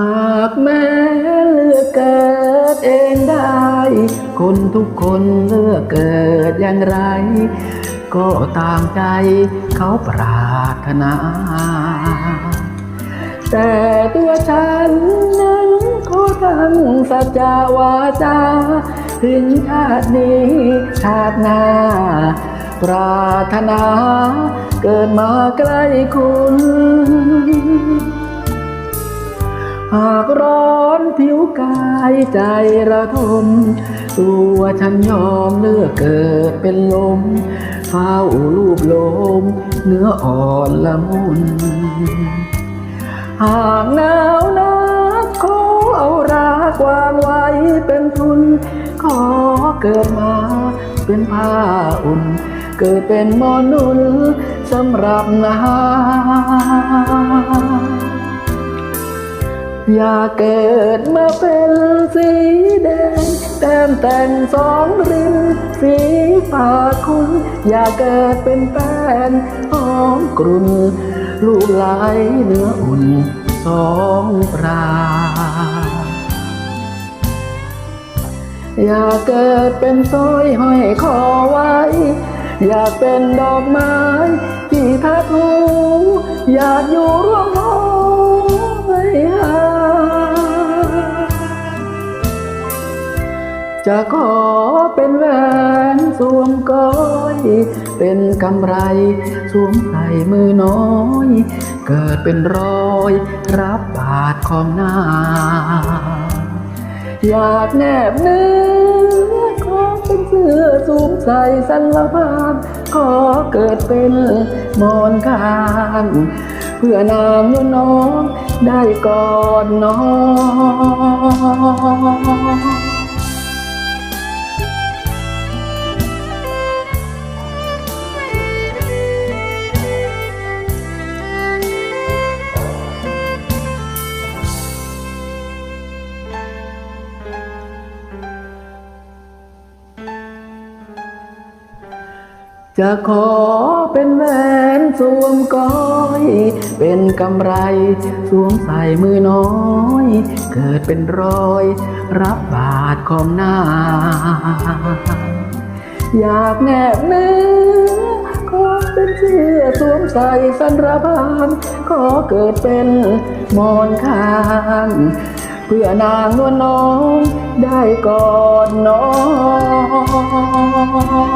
หากแม้เลือกเกิดเองได้ คนทุกคนเลือกเกิดอย่างไร ก็ตามใจเขาปรารถนา แต่ตัวฉันนั้นขอตั้งสัจจาวาจา ถึงชาตินี้ชาติหน้า ปรารถนาเกิดมาใกล้คุณากร้อนผิวกายใจระทม ตัวฉันยอมเลือกเกิดเป็นลมเฝ้าลูบลม เนื้ออ่อนละมุน หากหนาวนักขอเอารักวางไว้เป็นทุน ขอเกิดมาเป็นผ้าอุ่น เกิดเป็นมอนุนสำหรับนา อย่าเกิดมาเป็นสีแดงแต้มแต่งสองริมสีปากคุณอย่าเกิดเป็นแป้นหอมกรุ่นลูกไหลเนื้ออุ่นสองปรา อย่าเกิดเป็นสร้อยห้อยคอไว้ อยากเป็นดอกไม้ที่ทัดหูอยากอยู่ จะขอเป็นแหวนสวมก้อย เป็นกำไรสวมใส่มือน้อย เกิดเป็นรอยรับบาทของหน้า อยากแนบเนื้อขอเป็นเสื้อสูงใส่สันละพานขอเกิดเป็นมอนข้างเพื่อนางนวลน้องได้กอดน้อง จะขอเป็นแหวนสวมก้อย เป็นกำไรสวมใส่มือน้อย เกิดเป็นรอย รับบาทของหน้า อยากแนบเนื้อขอเป็นเสื้อสวมใส่สันระพานขอเกิดเป็นมอนข้างเพื่อนางนวลน้องได้กอดน้อง